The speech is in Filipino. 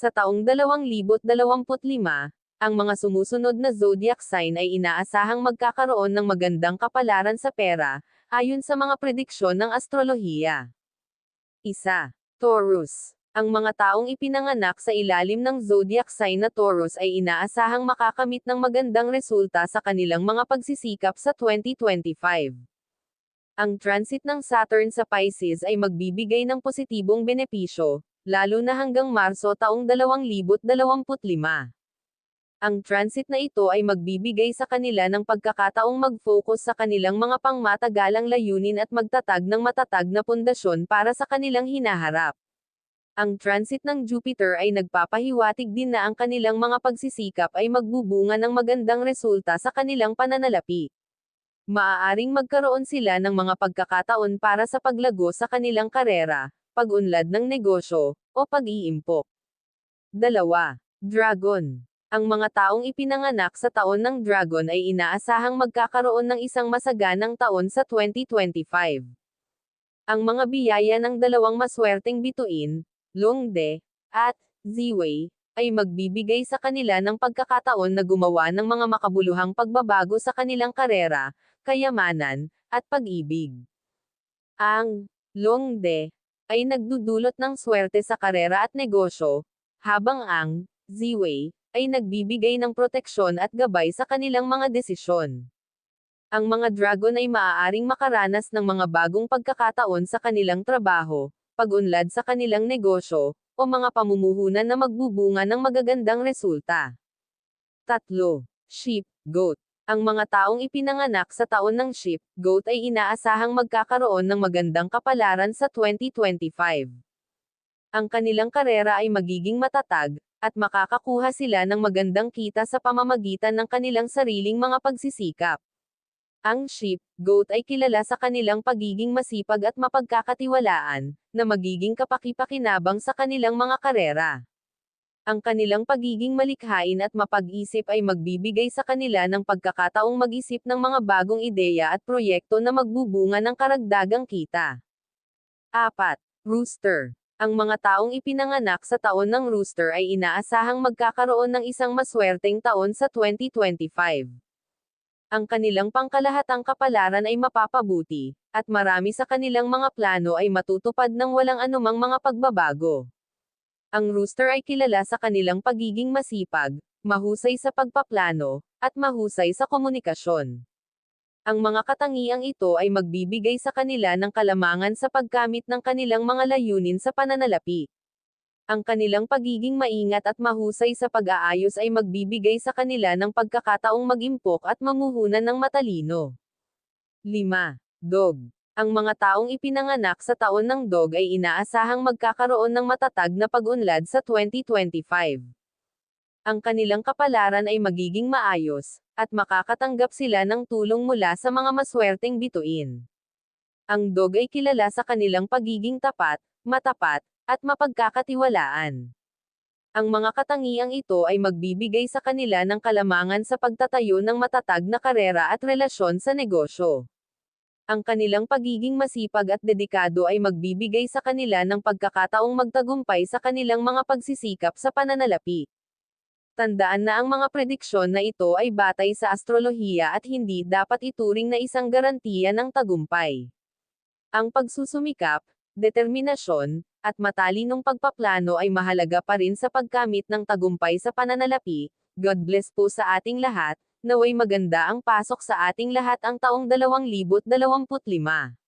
Sa taong 2025, ang mga sumusunod na zodiac sign ay inaasahang magkakaroon ng magandang kapalaran sa pera, ayon sa mga prediksyon ng astrolohiya. Isa. Taurus. Ang mga taong ipinanganak sa ilalim ng zodiac sign na Taurus ay inaasahang makakamit ng magandang resulta sa kanilang mga pagsisikap sa 2025. Ang transit ng Saturn sa Pisces ay magbibigay ng positibong benepisyo, lalo na hanggang Marso taong 2025. Ang transit na ito ay magbibigay sa kanila ng pagkakataong mag-focus sa kanilang mga pangmatagalang layunin at magtatag ng matatag na pundasyon para sa kanilang hinaharap. Ang transit ng Jupiter ay nagpapahiwatig din na ang kanilang mga pagsisikap ay magbubunga ng magandang resulta sa kanilang pananalapi. Maaaring magkaroon sila ng mga pagkakataon para sa paglago sa kanilang karera, pag-unlad ng negosyo, o pag-iimpok. Dalawa. Dragon. Ang mga taong ipinanganak sa taon ng Dragon ay inaasahang magkakaroon ng isang masaganang taon sa 2025. Ang mga biyaya ng dalawang maswerteng bituin, Longde, at Ziwei, ay magbibigay sa kanila ng pagkakataon na gumawa ng mga makabuluhang pagbabago sa kanilang karera, kayamanan, at pag-ibig. Ang Longde ay nagdudulot ng swerte sa karera at negosyo, habang ang Ziwei ay nagbibigay ng proteksyon at gabay sa kanilang mga desisyon. Ang mga dragon ay maaaring makaranas ng mga bagong pagkakataon sa kanilang trabaho, pag-unlad sa kanilang negosyo, o mga pamumuhunan na magbubunga ng magagandang resulta. Tatlo. Sheep, Goat. Ang mga taong ipinanganak sa taon ng Sheep, Goat ay inaasahang magkakaroon ng magandang kapalaran sa 2025. Ang kanilang karera ay magiging matatag, at makakakuha sila ng magandang kita sa pamamagitan ng kanilang sariling mga pagsisikap. Ang sheep, goat ay kilala sa kanilang pagiging masipag at mapagkakatiwalaan, na magiging kapakipakinabang sa kanilang mga karera. Ang kanilang pagiging malikhain at mapag-isip ay magbibigay sa kanila ng pagkakataong mag-isip ng mga bagong ideya at proyekto na magbubunga ng karagdagang kita. 4. Rooster. Ang mga taong ipinanganak sa taon ng rooster ay inaasahang magkakaroon ng isang maswerteng taon sa 2025 ang kanilang pangkalahatang kapalaran ay mapapabuti, at marami sa kanilang mga plano ay matutupad ng walang anumang mga pagbabago. Ang rooster ay kilala sa kanilang pagiging masipag, mahusay sa pagpaplano, at mahusay sa komunikasyon. Ang mga katangiang ito ay magbibigay sa kanila ng kalamangan sa pagkamit ng kanilang mga layunin sa pananalapi ang kanilang pagiging maingat at mahusay sa pag-aayos ay magbibigay sa kanila ng pagkakataong mag-impok at mamuhunan ng matalino. 5. Dog. Ang mga taong ipinanganak sa taon ng dog ay inaasahang magkakaroon ng matatag na pag-unlad sa 2025. Ang kanilang kapalaran ay magiging maayos, at makakatanggap sila ng tulong mula sa mga maswerteng bituin. Ang dog ay kilala sa kanilang pagiging tapat, matapat, at mapagkakatiwalaan. Ang mga katangiang ito ay magbibigay sa kanila ng kalamangan sa pagtatayo ng matatag na karera at relasyon sa negosyo. Ang kanilang pagiging masipag at dedikado ay magbibigay sa kanila ng pagkakataong magtagumpay sa kanilang mga pagsisikap sa pananalapi. Tandaan na ang mga prediksyon na ito ay batay sa astrolohiya at hindi dapat ituring na isang garantiya ng tagumpay. Ang pagsusumikap, determinasyon, at matalinong pagpaplano ay mahalaga pa rin sa pagkamit ng tagumpay sa pananalapi. God bless po sa ating lahat, naway maganda ang pasok sa ating lahat ang taong 2025.